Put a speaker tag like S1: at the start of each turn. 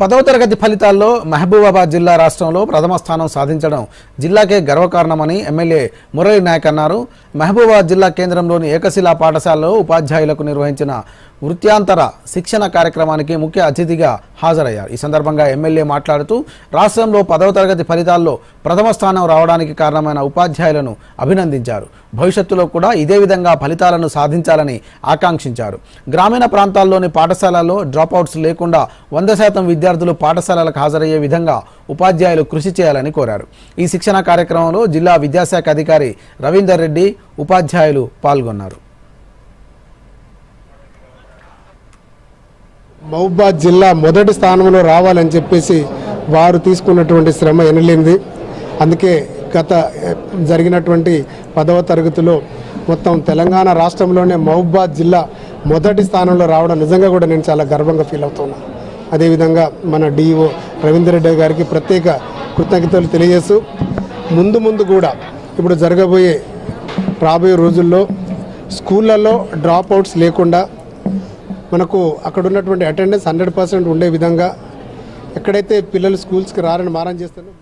S1: పదవ తరగతి ఫలితాల్లో మహబూబాబాద్ జిల్లా రాష్ట్రంలో ప్రథమ స్థానం సాధించడం జిల్లాకే గర్వకారణమని ఎమ్మెల్యే మురళీ నాయక్ అన్నారు. మహబూబాబాద్ జిల్లా కేంద్రంలోని ఏకశిలా పాఠశాలలో ఉపాధ్యాయులకు నిర్వహించిన వృత్యాంతర శిక్షణ కార్యక్రమానికి ముఖ్య అతిథిగా హాజరయ్యారు. ఈ సందర్భంగా ఎమ్మెల్యే మాట్లాడుతూ రాష్ట్రంలో పదవ తరగతి ఫలితాల్లో ప్రథమ స్థానం రావడానికి కారణమైన ఉపాధ్యాయులను అభినందించారు. భవిష్యత్తులో కూడా ఇదే విధంగా ఫలితాలను సాధించాలని ఆకాంక్షించారు. గ్రామీణ ప్రాంతాల్లోని పాఠశాలల్లో డ్రాప్అవుట్స్ లేకుండా వంద శాతం విద్యార్థులు పాఠశాలలకు హాజరయ్యే విధంగా ఉపాధ్యాయులు కృషి చేయాలని కోరారు. ఈ శిక్షణ కార్యక్రమంలో జిల్లా విద్యాశాఖ అధికారి రవీందర్ రెడ్డి ఉపాధ్యాయులు పాల్గొన్నారు.
S2: మహబూబాద్ జిల్లా మొదటి స్థానంలో రావాలని చెప్పేసి వారు తీసుకున్నటువంటి శ్రమ ఎనలేనిది. అందుకే గత జరిగినటువంటి పదవ తరగతిలో మొత్తం తెలంగాణ రాష్ట్రంలోనే మహబూబాద్ జిల్లా మొదటి స్థానంలో రావడం నిజంగా కూడా నేను చాలా గర్వంగా ఫీల్ అవుతున్నాను అదేవిధంగా మన డిఈఓ రవీందర్ రెడ్డి గారికి ప్రత్యేక కృతజ్ఞతలు తెలియజేస్తూ ముందు ముందు కూడా ఇప్పుడు జరగబోయే రాబోయే రోజుల్లో స్కూళ్ళల్లో డ్రాప్ అవుట్స్ లేకుండా మనకు అక్కడ ఉన్నటువంటి అటెండెన్స్ హండ్రెడ్ పర్సెంట్ ఉండే విధంగా ఎక్కడైతే పిల్లలు స్కూల్స్కి రారని మారం చేస్తారో